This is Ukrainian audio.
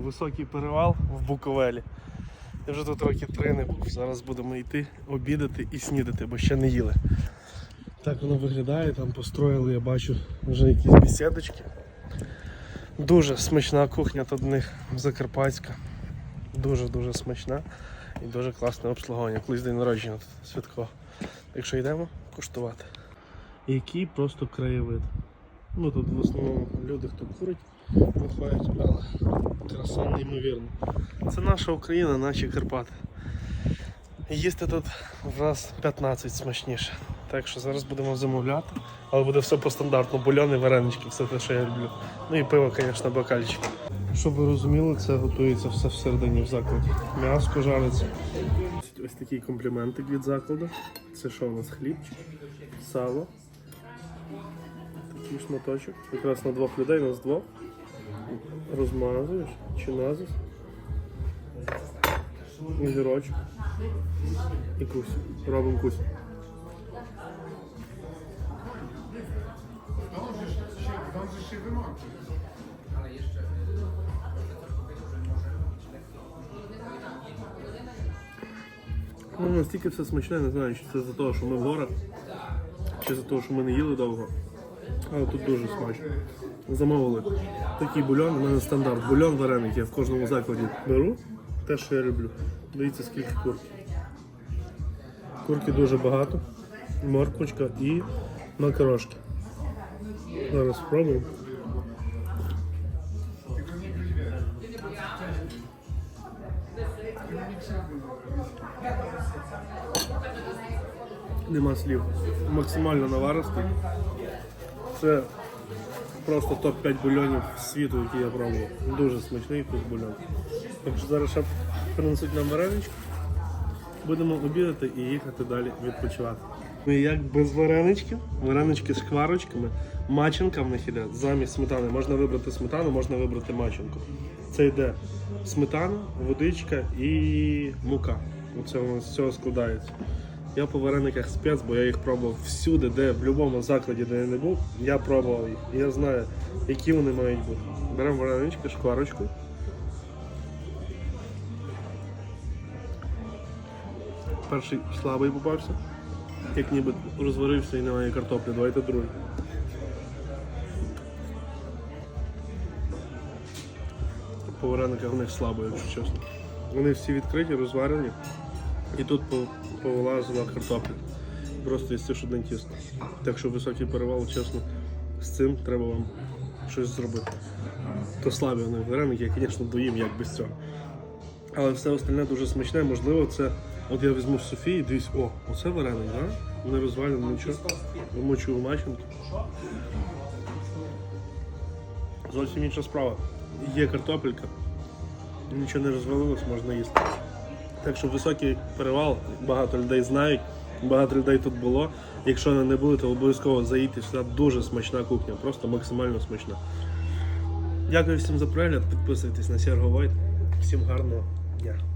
Високий перевал в Буковелі. Я вже тут роки три не був. Зараз будемо йти обідати і снідати, бо ще не їли. Так воно виглядає, там построїли, я бачу вже якісь бесідочки. Дуже смачна кухня тут в них закарпатська. Дуже-дуже смачна і дуже класне обслуговування. Колись день народження тут святково. Так що йдемо куштувати. Який просто краєвид. Ну тут в основному люди, хто курить, виходять, але краса неймовірна. Це наша Україна, наші Карпати. Їсти тут в раз 15 смачніше. Так що зараз будемо замовляти, але буде все по стандартну. Бульони, варенички, все те, що я люблю. Ну і пиво, звісно, бокальчик. Щоб ви розуміли, це готується все всередині в закладі. М'яско жариться. Ось такий компліментик від закладу. Це що у нас хлібчик, сало. Такий шматочок. Якраз на двох людей, нас двох. Розмазуєш чи назис. Огірочок. І кусь. Робимо кусь. Ну, настільки все смачне, не знаю, чи це за те, що ми в горах, чи за те, що ми не їли довго. Але тут дуже смачно. Замовили такий бульон, у мене стандарт. Бульон вареник, я в кожному закладі беру. Те, що я люблю. Дивіться, скільки курки. Курки дуже багато. Морквочка і макарошки. Зараз спробуємо. Нема слів. Максимально наваристий. Це просто топ-5 бульонів світу, які я пробував. Дуже смачний тут бульон. Так що зараз ще принесуть нам варенички. Будемо обідати і їхати далі відпочивати. Ну і як без вареничків, варенички з шкварочками, маченка в них іде замість сметани. Можна вибрати сметану, можна вибрати маченку. Це йде сметана, водичка і мука. Оце воно з цього складається. Я по варениках спец, бо я їх пробував всюди, де в будь-якому закладі, де я не був, я пробував їх. Я знаю, які вони мають бути. Беремо варенички, шкварочку. Перший слабий попався, як ніби розварився і немає картоплі. Давайте другий. По варениках в них слабо, якщо чесно. Вони всі відкриті, розварені. І тут повилазила картопля. Просто їсти одне тісто. Так що високий перевал, чесно, з цим треба вам щось зробити. То слабі вони вареники, я, звісно, доїм як без цього. Але все остальне дуже смачне, можливо, це. От я візьму Софії, дивись, о, оце вареник, да? Не розвалено нічого. Вимочую маченки. Зовсім інша справа. Є картопелька, нічого не розвалилось, можна їсти. Так що високий перевал, багато людей знають, багато людей тут було. Якщо не будете, обов'язково заїдьте сюди. Дуже смачна кухня, просто максимально смачна. Дякую всім за перегляд, підписуйтесь на Серго Войт. Всім гарного дня.